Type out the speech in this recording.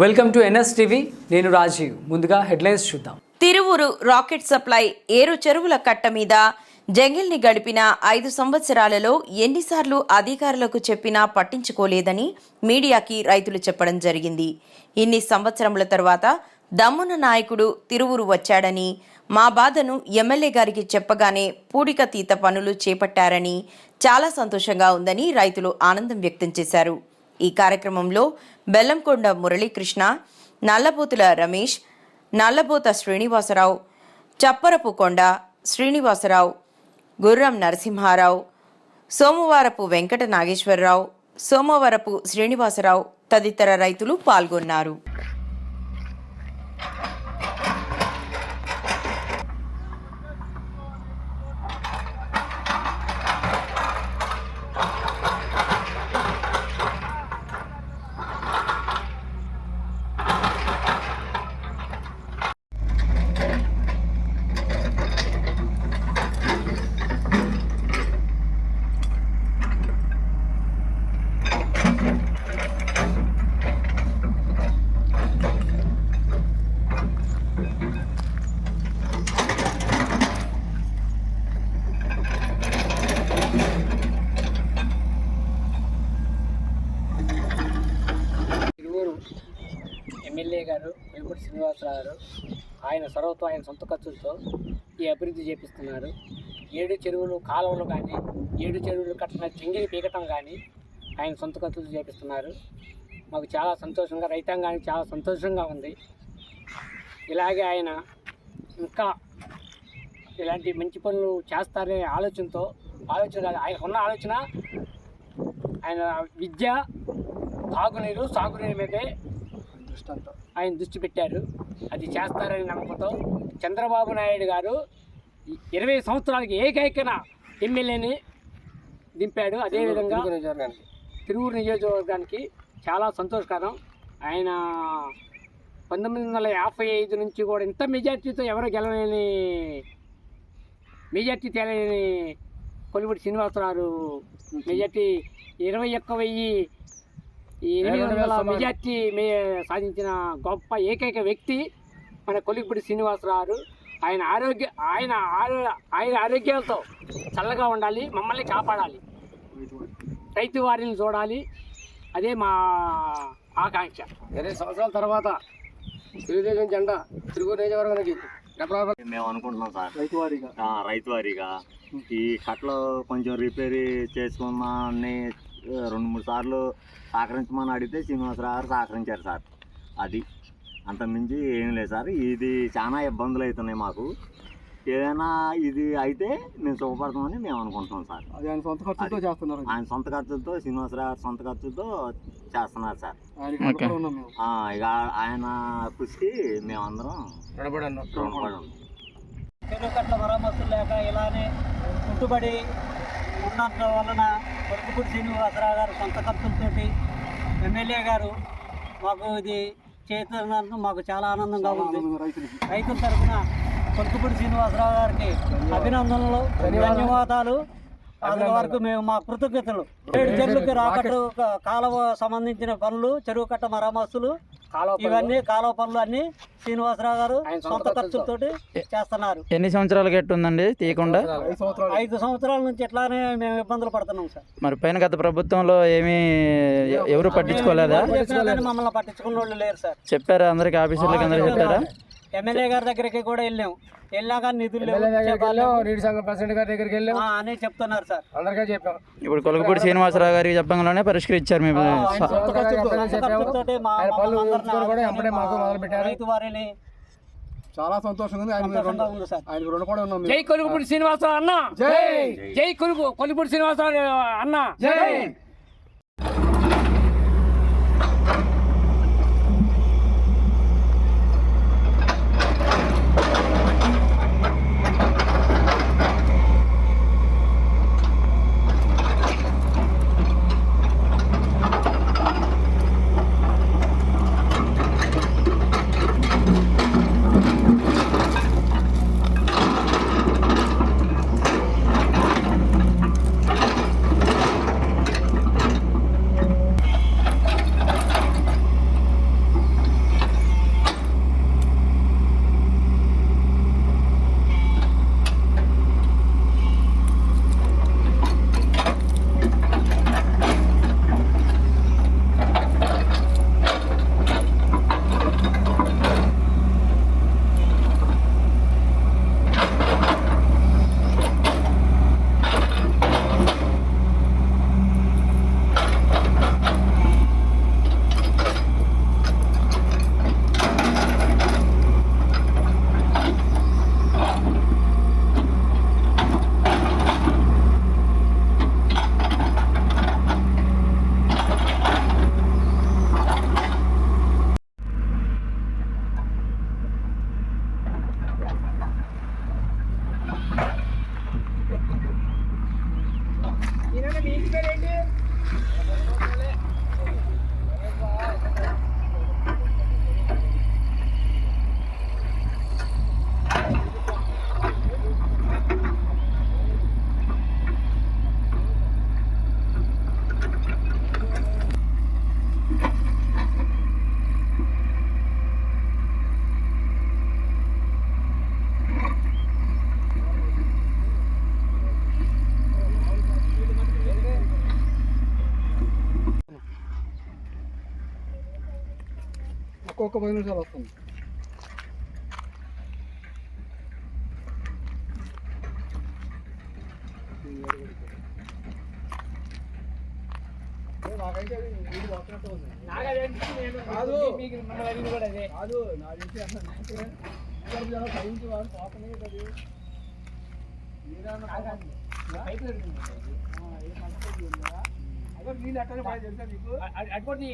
Welcome to NS TV. నేను రాజీవ్. ముందుగా headlines చూద్దాం. తిరువురు రాకెట్ సప్లై ఏరు చెరువుల కట్ట మీద జంగిల్ని గడిపిన ఐదు సంవత్సరాలలో ఎన్నిసార్లు అధికారులకు చెప్పినా పట్టించుకోలేదని మీడియాకి రైతులు చెప్పడం జరిగింది. ఇన్ని సంవత్సరముల తర్వాత దమ్మున నాయకుడు తిరువురు వచ్చాడని మా బాధను ఎమ్మెల్యే గారికి చెప్పగానే పూడికతీత పనులు చేపట్టారని చాలా సంతోషంగా ఉందని రైతులు ఆనందం వ్యక్తం చేశారు. ఈ కార్యక్రమంలో బెల్లంకొండ మురళీకృష్ణ నల్లబూతుల రమేష్ నల్లబూత శ్రీనివాసరావు చప్పరపు కొండ శ్రీనివాసరావు గుర్రం నరసింహారావు సోమవారపు వెంకట నాగేశ్వరరావు సోమవారపు శ్రీనివాసరావు తదితర రైతులు పాల్గొన్నారు తిరువూరు ఎమ్మెల్యే గారు వెలుగుడి శ్రీనివాసరావు గారు ఆయన సొరవతో ఆయన సొంత ఖర్చులతో ఈ అభివృద్ధి చేపిస్తున్నారు. ఏడు చెరువులు కాలువలు కానీ ఏడు చెరువులు కట్టిన చెంగిలి పీకటం కానీ ఆయన సొంత ఖర్చులతో చేపిస్తున్నారు. మాకు చాలా సంతోషంగా రైతాంగానికి చాలా సంతోషంగా ఉంది. ఇలాగే ఆయన ఇంకా ఇలాంటి మంచి పనులు చేస్తారనే ఆలోచనతో ఆలోచన ఆయన ఉన్న ఆలోచన ఆయన విద్య తాగునీరు సాగునీరు మీదే ఆయన దృష్టి పెట్టారు. అది చేస్తారని నమ్మకంతో చంద్రబాబు నాయుడు గారు ఇరవై సంవత్సరాలకి ఏకైకన ఎమ్మెల్యేని దింపాడు. అదేవిధంగా తిరువురు నియోజకవర్గానికి. చాలా సంతోషకరం. ఆయన పంతొమ్మిది వందల యాభై ఐదు నుంచి కూడా ఇంత మెజార్టీతో ఎవరు గెలవలేని మెజార్టీ తేలేని కొలిపూడి శ్రీనివాసరావు మెజార్టీ ఇరవై ఒక్క వెయ్యి ఈ ఎనిమిది వందల మెజార్టీ మే సాధించిన గొప్ప ఏకైక వ్యక్తి మన కొలిపూడి శ్రీనివాసరావు. ఆయన ఆరోగ్య ఆయన ఆరో- ఆయన ఆరోగ్యాలతో చల్లగా ఉండాలి మమ్మల్ని కాపాడాలి రైతు వారిని చూడాలి. అదే మా ఆకాంక్ష. ఇరవై సంవత్సరాల తర్వాత తెలుగుదేశం జెండా తిరుగు నియోజకవర్గానికి మేము అనుకుంటున్నాం సార్. రైతు వారీగా ఆ, రైతు వారీగా ఈ కట్టలు కొంచెం రిపేర్ చేసుకున్నాన్ని రెండు మూడు సార్లు సహకరించమని అడిగితే శ్రీనివాసరావు గారు సహకరించారు సార్. అది. అంతకుమించి ఏం లేదు సార్. ఇది చాలా ఇబ్బందులు అవుతున్నాయి మాకు. ఏదైనా ఇది అయితే మేము సుఖపడతామని మేము అనుకుంటున్నాం సార్. ఆయన సొంత ఖర్చుతో. చేస్తున్నారు. ఆయన సొంత ఖర్చులతో శ్రీనివాసరావు గారు సొంత ఖర్చులతో చేస్తున్నారు సార్. ఇక ఆయన కృషికి మేమందరం రుణపడి ఉన్నాం. రుణపడి ఉన్నాం. చెరువు కట్ల మరమ్మతులు లేక ఇలానే చుట్టుబడి ఉన్నంత వలన కొడుకుపూడి శ్రీనివాసరావు గారు సొంత ఖర్చులతోటి ఎమ్మెల్యే గారు మాకు ఇది చేతున్నందుకు మాకు చాలా ఆనందంగా ఉంది. రైతుల. తరఫున కొడుకుపూడి శ్రీనివాసరావు గారికి అభినందనలు ధన్యవాదాలు. అంతవరకు మేము మా కృతజ్ఞతలు. ఏడు చెరువులకి రాకట్టు కాలువ సంబంధించిన పనులు చెరువు కట్ట మరమ్మతులు ఇవన్నీ కాలువ పనులు అన్ని శ్రీనివాసరావు గారు సొంత ఖర్చులతోటి చేస్తున్నారు. ఎన్ని సంవత్సరాలు గట్టి ఉందండి తీయకుండా? ఐదు సంవత్సరాలు. నుంచి ఇట్లానే మేము ఇబ్బందులు పడుతున్నాం సార్. మరి పైన గత ప్రభుత్వంలో ఏమీ ఎవరు పట్టించుకోలేదా? మమ్మల్ని పట్టించుకున్న వాళ్ళు లేరు సార్. చెప్పారా అందరికి ఆఫీసర్లకి అందరికి చెప్పారా? ఎమ్మెల్యే గారి దగ్గరికి కూడా వెళ్ళాం. వెళ్ళా కానీ నిధులు లేవు, చెప్పాలి. నీటి సంఘం ప్రెసిడెంట్ గారి దగ్గరికి వెళ్ళాం. ఆ, అని చెప్తున్నారు సార్. అందరికీ చెప్పాం. ఇప్పుడు కొలకపూడి శ్రీనివాసరావు గారికి చెప్పంగానే పరిష్కరించారు మీ ఆయన సొంత సొంత ఆయన మమ్మల్ని కూడా అందరినీ మాకు మా మొదలు పెట్టారు. రైతు వారిని చాలా సంతోషంగా ఉంది. ఆయన సంతోషంగా ఉంది సార్. ఆయనకు రుణపడి ఉన్నాం జై కొలుగుపూడి శ్రీనివాసరావు అన్న. జై. జై కొలుగు కొలుగుపూడి శ్రీనివాసరావు అన్న. జై. ఒక్కొక్క పది నిమిషాలు వస్తుంది కాదు కాదు నా తెలిసి అసలు నాకు జనం భరించి వాళ్ళు పోతనే కదా అదే నీళ్ళు ఎక్కడ బాగా తెలుసా నీకు అటువంటి